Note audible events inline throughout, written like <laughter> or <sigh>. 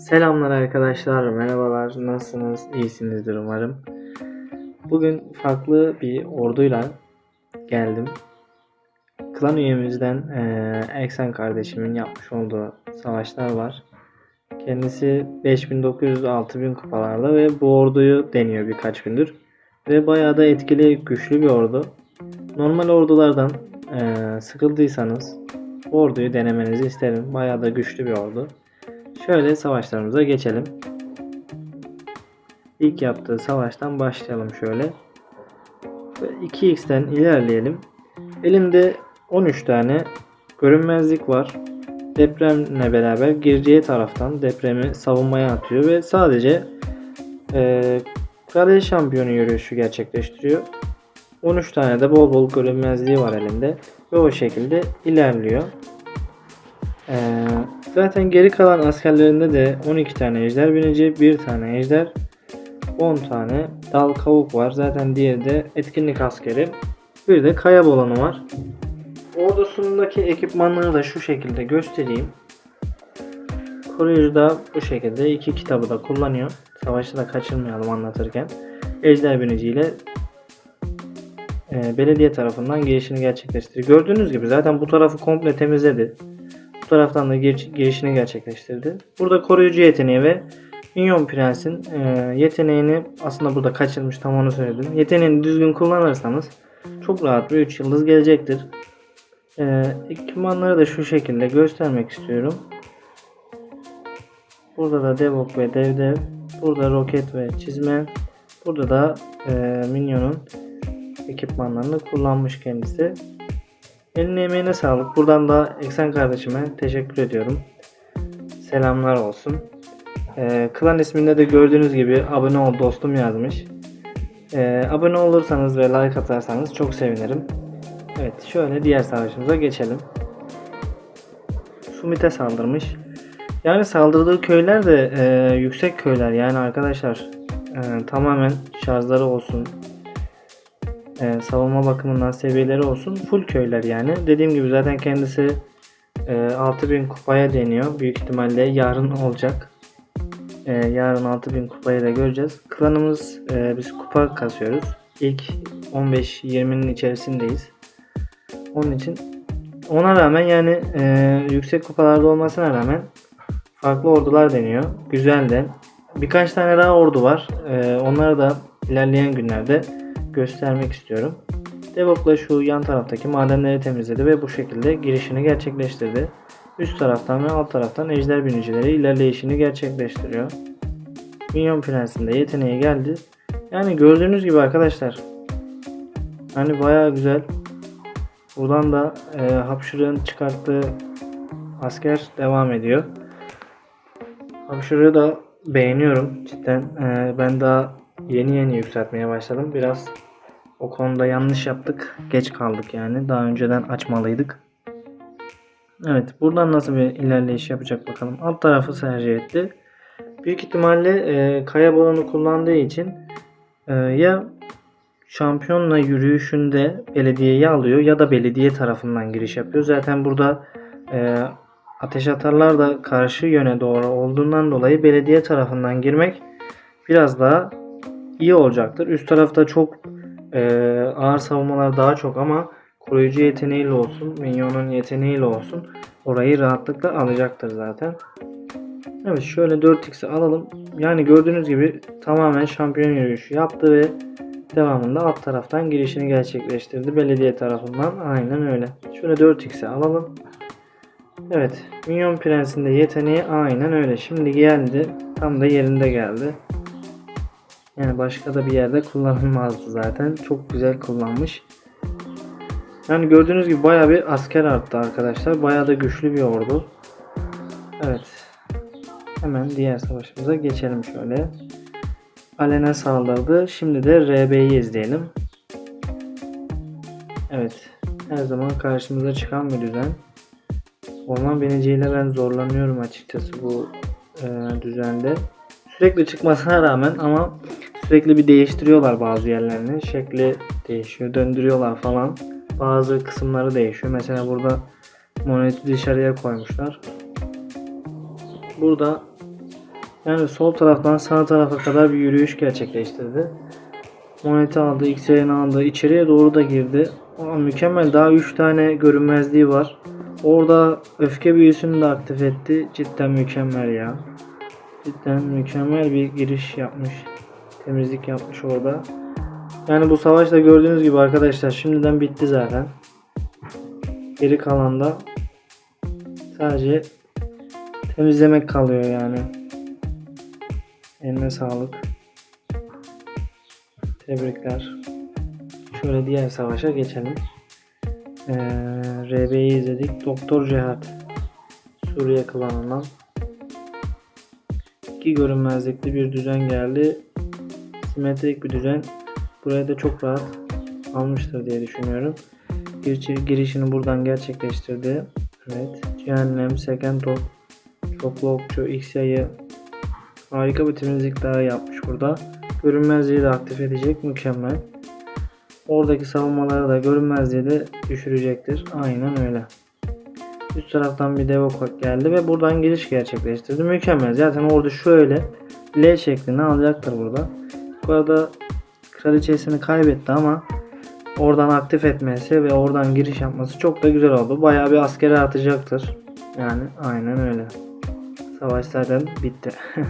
Selamlar arkadaşlar, merhabalar. Nasılsınız? İyisinizdir umarım. Bugün farklı bir orduyla geldim. Klan üyemizden eee Eksen kardeşimin yapmış olduğu savaşlar var. Kendisi 5900-6000 kupalarla ve bu orduyu deniyor birkaç gündür. Ve bayağı da etkili, güçlü bir ordu. Normal ordulardan eee, sıkıldıysanız bu orduyu denemenizi isterim. Bayağı da güçlü bir ordu. Şöyle savaşlarımıza geçelim. İlk yaptığı savaştan başlayalım şöyle. Ve 2x'ten ilerleyelim. Elimde 13 tane görünmezlik var. Depremle beraber gireceği taraftan depremi savunmaya atıyor ve sadece eee kale şampiyonu yürüyüşü gerçekleştiriyor. 13 tane de bol bol görünmezliği var elinde ve o şekilde ilerliyor. Ee, zaten geri kalan askerlerinde de 12 tane ejder binici, 1 tane ejder, 10 tane dal kavuk var. Zaten diğeri de etkinlik askeri. Bir de kaya bolanı var. Ordusundaki ekipmanları da şu şekilde göstereyim. Koruyucu da bu şekilde iki kitabı da kullanıyor. Savaşı da kaçırmayalım anlatırken. Ejder biniciyle e, belediye tarafından girişini gerçekleştirdi. Gördüğünüz gibi zaten bu tarafı komple temizledi. Taraftan da gir- girişini gerçekleştirdi. Burada koruyucu yeteneği ve Minyon Prens'in e, yeteneğini aslında burada kaçırmış tam onu söyledim. Yeteneğini düzgün kullanırsanız çok rahat bir 3 yıldız gelecektir. E, ekipmanları da şu şekilde göstermek istiyorum. Burada da Devok ve Devdev. Burada roket ve çizme. Burada da e, Minyon'un ekipmanlarını kullanmış kendisi. Eline emeğine sağlık. Buradan da Eksen kardeşime teşekkür ediyorum. Selamlar olsun. Ee, klan isminde de gördüğünüz gibi abone ol dostum yazmış. Ee, abone olursanız ve like atarsanız çok sevinirim. Evet şöyle diğer savaşımıza geçelim. Sumit'e saldırmış. Yani saldırdığı köyler de e, yüksek köyler yani arkadaşlar e, tamamen şarjları olsun e, savunma bakımından seviyeleri olsun full köyler yani. Dediğim gibi zaten kendisi e, 6000 kupaya deniyor. Büyük ihtimalle yarın olacak. E, yarın 6000 kupayı da göreceğiz. Klanımız e, biz kupa kasıyoruz. İlk 15-20'nin içerisindeyiz. Onun için ona rağmen yani e, yüksek kupalarda olmasına rağmen farklı ordular deniyor. Güzel de. Birkaç tane daha ordu var. E, onları da ilerleyen günlerde göstermek istiyorum. Devok'la şu yan taraftaki madenleri temizledi ve bu şekilde girişini gerçekleştirdi. Üst taraftan ve alt taraftan ejder binicileri ilerleyişini gerçekleştiriyor. Minyon Prens'in de yeteneği geldi. Yani gördüğünüz gibi arkadaşlar hani bayağı güzel. Buradan da e, Hapşırık'ın çıkarttığı asker devam ediyor. Hapşırık'ı da beğeniyorum cidden. E, ben daha yeni yeni yükseltmeye başladım. Biraz o konuda yanlış yaptık. Geç kaldık yani. Daha önceden açmalıydık. Evet. Buradan nasıl bir ilerleyiş yapacak bakalım. Alt tarafı tercih etti. Büyük ihtimalle e, kaya balonu kullandığı için e, ya şampiyonla yürüyüşünde belediyeyi alıyor ya da belediye tarafından giriş yapıyor. Zaten burada e, ateş atarlar da karşı yöne doğru olduğundan dolayı belediye tarafından girmek biraz daha iyi olacaktır. Üst tarafta çok e, ağır savunmalar daha çok ama koruyucu yeteneğiyle olsun, minyonun yeteneğiyle olsun orayı rahatlıkla alacaktır zaten. Evet şöyle 4x'i alalım. Yani gördüğünüz gibi tamamen şampiyon yürüyüşü yaptı ve devamında alt taraftan girişini gerçekleştirdi. Belediye tarafından aynen öyle. Şöyle 4x'i alalım. Evet. Minyon Prens'in de yeteneği aynen öyle. Şimdi geldi. Tam da yerinde geldi. Yani başka da bir yerde kullanılmazdı zaten. Çok güzel kullanmış. Yani gördüğünüz gibi baya bir asker arttı arkadaşlar. Baya da güçlü bir ordu. Evet. Hemen diğer savaşımıza geçelim şöyle. Alene saldırdı. Şimdi de RB'yi izleyelim. Evet. Her zaman karşımıza çıkan bir düzen. Orman biniciyle ben zorlanıyorum açıkçası bu e, düzende. Sürekli çıkmasına rağmen ama sürekli bir değiştiriyorlar bazı yerlerini. Şekli değişiyor, döndürüyorlar falan. Bazı kısımları değişiyor. Mesela burada moneti dışarıya koymuşlar. Burada Yani sol taraftan sağ tarafa kadar bir yürüyüş gerçekleştirdi. Moneti aldı, X'lerini aldı, içeriye doğru da girdi. Aa, mükemmel. Daha 3 tane görünmezliği var. Orada öfke büyüsünü de aktif etti. Cidden mükemmel ya. Cidden mükemmel bir giriş yapmış. Temizlik yapmış orada. Yani bu savaş da gördüğünüz gibi arkadaşlar şimdiden bitti zaten. Geri kalan da sadece temizlemek kalıyor yani. Eline sağlık. Tebrikler. Şöyle diğer savaşa geçelim. Ee, RB'yi izledik. Doktor Cihat. Suriye klanından. İki görünmezlikli bir düzen geldi. Simetrik bir düzen. Buraya da çok rahat almıştır diye düşünüyorum. Giriş, girişini buradan gerçekleştirdi. Evet. Cehennem, Sekento, Çoklu Okçu, X yayı. Harika bir temizlik daha yapmış burada. Görünmezliği de aktif edecek. Mükemmel. Oradaki savunmaları da görünmezliği de düşürecektir. Aynen öyle. Üst taraftan bir devokok geldi ve buradan giriş gerçekleştirdi. Mükemmel. Zaten orada şöyle L şeklini alacaktır burada. Bu arada kraliçesini kaybetti ama oradan aktif etmesi ve oradan giriş yapması çok da güzel oldu. Bayağı bir askere atacaktır. Yani aynen öyle. Savaş zaten bitti. <laughs>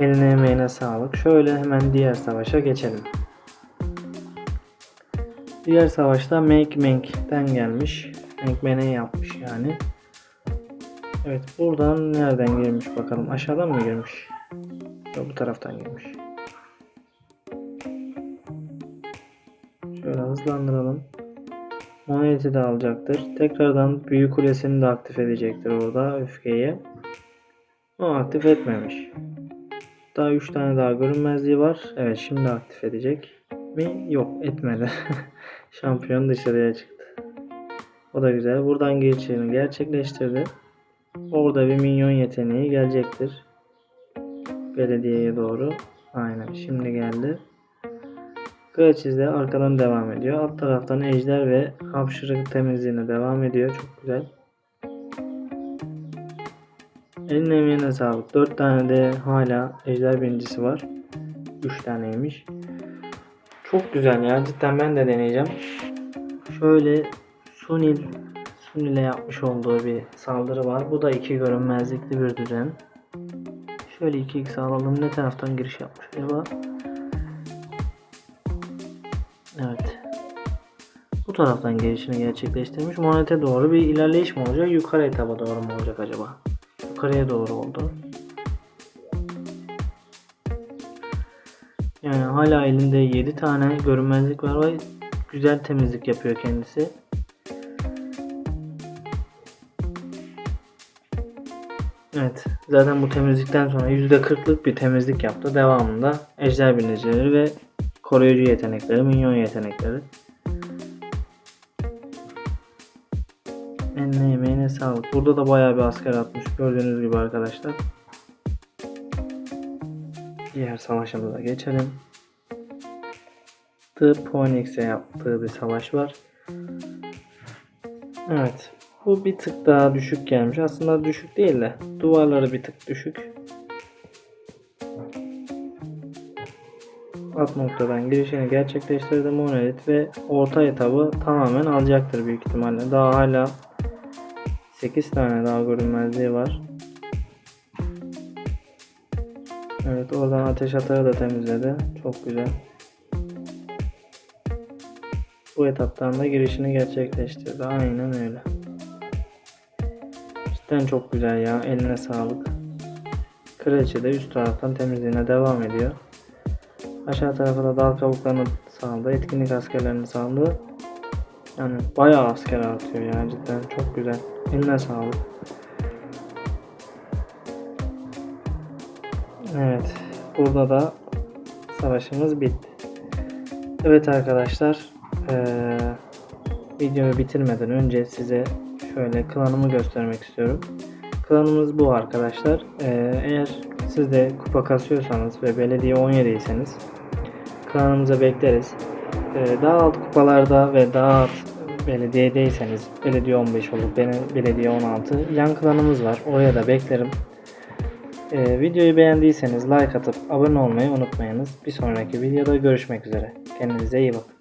Eline emeğine sağlık. Şöyle hemen diğer savaşa geçelim. Diğer savaşta Make Mank'ten gelmiş. Make Mane yapmış yani. Evet buradan nereden girmiş bakalım. Aşağıdan mı girmiş? Yok bu taraftan girmiş. Şöyle hızlandıralım. Moneti de alacaktır. Tekrardan büyü kulesini de aktif edecektir orada öfkeyi. O aktif etmemiş. Daha 3 tane daha görünmezliği var. Evet şimdi aktif edecek mi? Yok etmedi. <laughs> Şampiyon dışarıya çıktı. O da güzel. Buradan geçişini gerçekleştirdi. Orada bir minyon yeteneği gelecektir. Belediyeye doğru. Aynen şimdi geldi. Kılıçiz de arkadan devam ediyor. Alt taraftan ejder ve hapşırık temizliğine devam ediyor. Çok güzel. Eline emeğine sağlık. 4 tane de hala ejder birincisi var. 3 taneymiş. Çok güzel ya. Cidden ben de deneyeceğim. Şöyle Sunil Sunil'e yapmış olduğu bir saldırı var. Bu da iki görünmezlikli bir düzen. Şöyle 2x alalım. Ne taraftan giriş yapmış acaba? Evet. Bu taraftan girişini gerçekleştirmiş. Monete doğru bir ilerleyiş mi olacak? Yukarı etaba doğru mu olacak acaba? Yukarıya doğru oldu. Yani hala elinde 7 tane görünmezlik var ve güzel temizlik yapıyor kendisi. Evet. Zaten bu temizlikten sonra %40'lık bir temizlik yaptı. Devamında ejder binicileri ve koruyucu yetenekleri, minyon yetenekleri. Eline yemeğine sağlık. Burada da bayağı bir asker atmış. Gördüğünüz gibi arkadaşlar. Diğer savaşımıza geçelim. The Phoenix'e yaptığı bir savaş var. Evet. Bu bir tık daha düşük gelmiş. Aslında düşük değil de duvarları bir tık düşük. Alt noktadan girişini gerçekleştirdi Monolit ve orta etabı tamamen alacaktır büyük ihtimalle. Daha hala 8 tane daha görünmezliği var. Evet oradan ateş atarı da temizledi. Çok güzel. Bu etaptan da girişini gerçekleştirdi. Aynen öyle. Cidden çok güzel ya. Eline sağlık. Kraliçe de üst taraftan temizliğine devam ediyor. Aşağı tarafa da dal kabuklarını saldı. Etkinlik askerlerini saldı. Yani bayağı asker artıyor ya cidden çok güzel. Eline sağlık. Evet. Burada da savaşımız bitti. Evet arkadaşlar. Eee videoyu bitirmeden önce size şöyle klanımı göstermek istiyorum. Klanımız bu arkadaşlar. Eee, eğer siz de kupa kasıyorsanız ve belediye 17'yseniz klanımıza bekleriz. Eee, daha alt kupalarda ve daha alt belediyedeyseniz belediye 15 olup belediye 16 yan klanımız var. Oraya da beklerim. Ee, videoyu beğendiyseniz like atıp abone olmayı unutmayınız. Bir sonraki videoda görüşmek üzere. Kendinize iyi bakın.